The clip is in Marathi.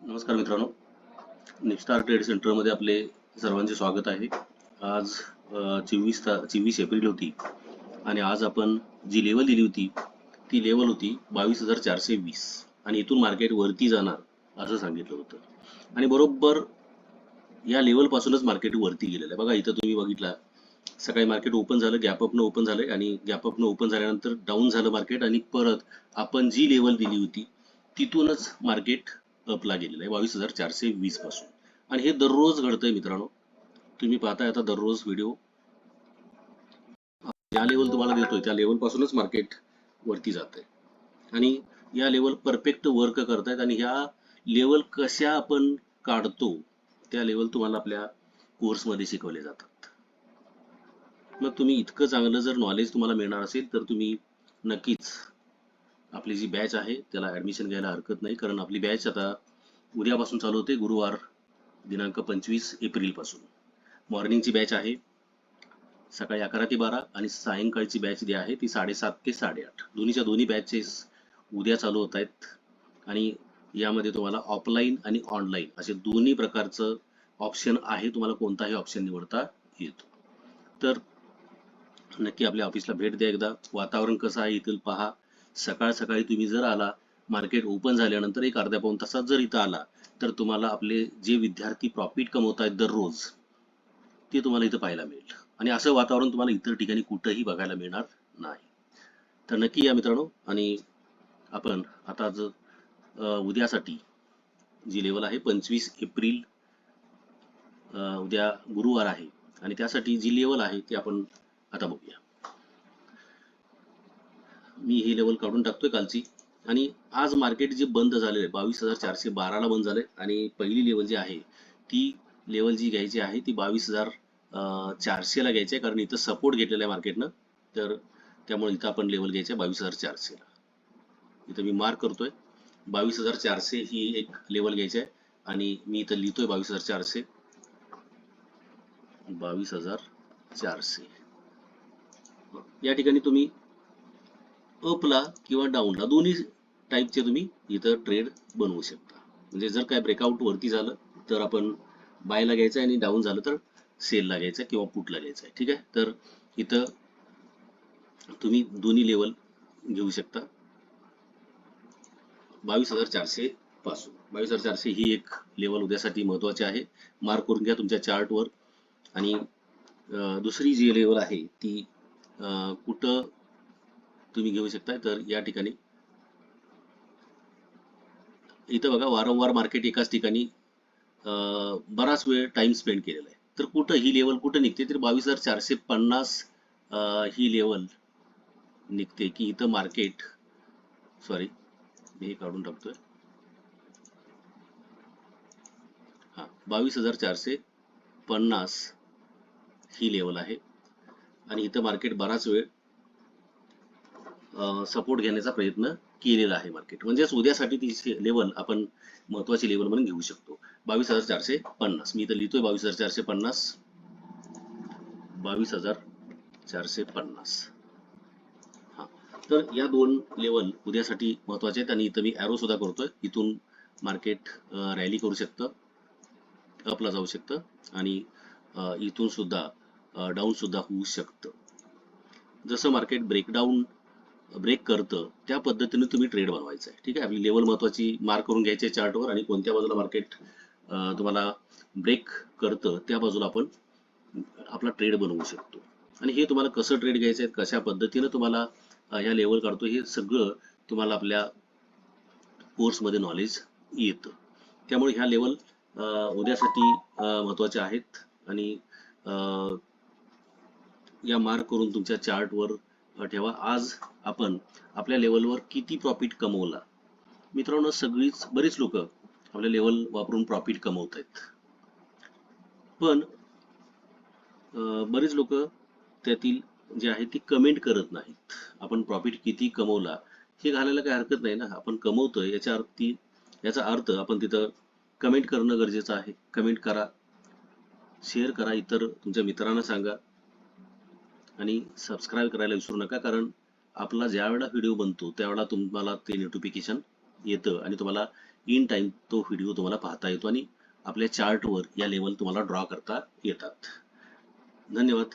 नमस्कार मित्रांनो. निफ्टार ट्रेड सेंटरमध्ये आपले सर्वांचे स्वागत आहे. आज चोवीस ता चोवीस एप्रिल होती आणि आज आपण जी लेवल दिली होती ती लेवल होती बावीस हजार चारशे वीस आणि इथून मार्केट वरती जाणार असं सांगितलं होतं. आणि बरोबर या लेवल पासूनच मार्केट वरती गेलेलं आहे. बघा इथं तुम्ही बघितला सकाळी मार्केट ओपन झालं गॅप अपनं ओपन झालंय आणि गॅप अपनं ओपन झाल्यानंतर डाऊन झालं मार्केट आणि परत आपण जी लेवल दिली होती तिथूनच मार्केट अपला गेलेला आहे बावीस हजार चारशे वीसपासून. आणि हे दररोज घडतंय मित्रांनो. तुम्ही पाहताय आता दररोज व्हिडिओ ज्या लेवल तुम्हाला देतोय त्या लेवल पासूनच मार्केट वरती जात आहे आणि या लेवल परफेक्ट वर्क करतायत आणि ह्या लेवल कशा आपण काढतो त्या लेवल तुम्हाला आपल्या कोर्समध्ये शिकवले जातात. मग तुम्ही इतकं चांगलं जर नॉलेज तुम्हाला मिळणार असेल तर तुम्ही नक्कीच आपली जी बॅच आहे त्याला ऍडमिशन घ्यायला हरकत नाही. कारण आपली बॅच आता उद्यापासून चालू होते गुरुवार दिनांक पंचवीस एप्रिलपासून. मॉर्निंगची बॅच आहे सकाळी अकरा ते बारा आणि सायंकाळची बॅच जी आहे ती साडेसात ते साडेआठ. दोन्हीच्या दोन्ही बॅचेस उद्या चालू होत आहेत. आणि यामध्ये तुम्हाला ऑफलाईन आणि ऑनलाईन असे दोन्ही प्रकारचं ऑप्शन आहे तुम्हाला कोणताही ऑप्शन निवडता येतो. तर नक्की आपल्या ऑफिसला भेट द्या एकदा. वातावरण कसं आहे येथील पहा. सकाळ सकाळी तुम्ही जर आला मार्केट ओपन झाल्यानंतर एक अर्ध्या पाऊन तासात जर इथं आला तर तुम्हाला आपले जे विद्यार्थी प्रॉफिट कमवत आहेत दररोज ते तुम्हाला इथं पाहायला मिळेल. आणि असं वातावरण तुम्हाला इतर ठिकाणी कुठंही बघायला मिळणार नाही. तर नक्की या मित्रांनो आणि आपण आता जर उद्यासाठी जी लेवल आहे पंचवीस एप्रिल उद्या गुरुवार आहे आणि त्यासाठी जी लेवल आहे ती आपण आता बघूया. मी ही लेवल काढून टाकतोय कालची. आणि आज मार्केट जे बंद झालेलं आहे बावीस हजार चारशे बाराला बंद झालंय. आणि पहिली लेवल जी आहे ती लेवल जी घ्यायची आहे ती बावीस हजार चारशे ला घ्यायची आहे. कारण इथं सपोर्ट घेतलेला आहे मार्केटनं तर त्यामुळे इथं आपण लेवल घ्यायची आहे बावीस हजार चारशे ला इथं मी मार्क करतोय. बावीस हजार चारशे ही एक लेवल घ्यायची आहे. आणि मी इथं लिहितोय बावीस हजार चारशे. बावीस हजार चारशे. या ठिकाणी तुम्ही अपला किंवा डाऊनला दोन्ही टाईपचे तुम्ही इथं ट्रेड बनवू शकता. म्हणजे जर काय ब्रेकआउट वरती झालं तर आपण बायला घ्यायचं आहे आणि डाऊन झालं तर सेलला घ्यायचं आहे किंवा पुटला घ्यायचं आहे. ठीक आहे? तर इथं तुम्ही दोन्ही लेवल घेऊ शकता. बावीस हजार चारशे पासून. बावीस हजार चारशे ही एक लेवल उद्यासाठी महत्वाची आहे. मार्क करून घ्या तुमच्या चार्टवर आणि दुसरी जी लेवल आहे ती कुठं तुम्ही घेऊ शकता. तर या ठिकाणी इथं बघा वारंवार मार्केट एकाच ठिकाणी बराच वेळ टाइम स्पेंड केलेला आहे. तर कुठं ही लेवल कुठं निघते? तर बावीस हजार चारशे पन्नास ही लेवल निघते की इथं मार्केट सॉरी मी हे काढून टाकतोय. हा बावीस हजार चारशे पन्नास ही लेवल आहे. आणि इथं मार्केट बराच वेळ सपोर्ट घेण्याचा प्रयत्न केलेला आहे मार्केट म्हणजेच उद्यासाठी ती लेवल आपण महत्वाची लेवल म्हणून घेऊ शकतो. बावीस हजार चारशे पन्नास. मी इथं लिहितोय बावीस हजार चारशे पन्नास. बावीस हजार चारशे पन्नास. हा. तर या दोन लेवल उद्यासाठी महत्त्वाचे आहेत आणि इथं मी ॲरो सुद्धा करतोय. इथून मार्केट रॅली करू शकतं. अपला जाऊ शकतं. आणि इथून सुद्धा डाऊन सुद्धा होऊ शकतं. जसं मार्केट ब्रेकडाऊन ब्रेक करतं त्या पद्धतीने तुम्ही ट्रेड बनवायचा आहे ठीक आहे? आपली लेवल महत्वाची मार्क करून घ्यायची आहे चार्टवर आणि कोणत्या बाजूला मार्केट तुम्हाला ब्रेक करतं त्या बाजूला आपण आपला ट्रेड बनवू शकतो. आणि हे तुम्हाला कसं ट्रेड घ्यायचं आहे कशा पद्धतीनं तुम्हाला ह्या लेवल काढतो हे सगळं तुम्हाला आपल्या कोर्समध्ये नॉलेज येतं. त्यामुळे ह्या लेवल उद्यासाठी महत्त्वाच्या आहेत. आणि या मार्क करून तुमच्या चार्टवर ठेवा आज आपण आपल्या लेवलवर किती प्रॉफिट कमवला? मित्रांनो सगळीच बरीच लोक आपल्या लेवल वापरून प्रॉफिट कमवत आहेत. पण बरीच लोक त्यातील जे आहे ती कमेंट करत नाहीत. आपण प्रॉफिट किती कमवला? हे घालायला काही हरकत नाही ना. आपण कमवतोय याच्या अर्थी याचा अर्थ आपण तिथं कमेंट करणं गरजेचं आहे. कमेंट करा शेअर करा इतर तुमच्या मित्रांना सांगा. आणि सबस्क्राईब करायला विसरू नका कारण आपला ज्या वेळेला व्हिडिओ बनतो त्यावेळेला तुम्हाला ते नोटिफिकेशन येतं आणि तुम्हाला इन टाइम तो व्हिडिओ तुम्हाला पाहता येतो आणि आपल्या चार्टवर या लेवल तुम्हाला ड्रॉ करता येतात. धन्यवाद.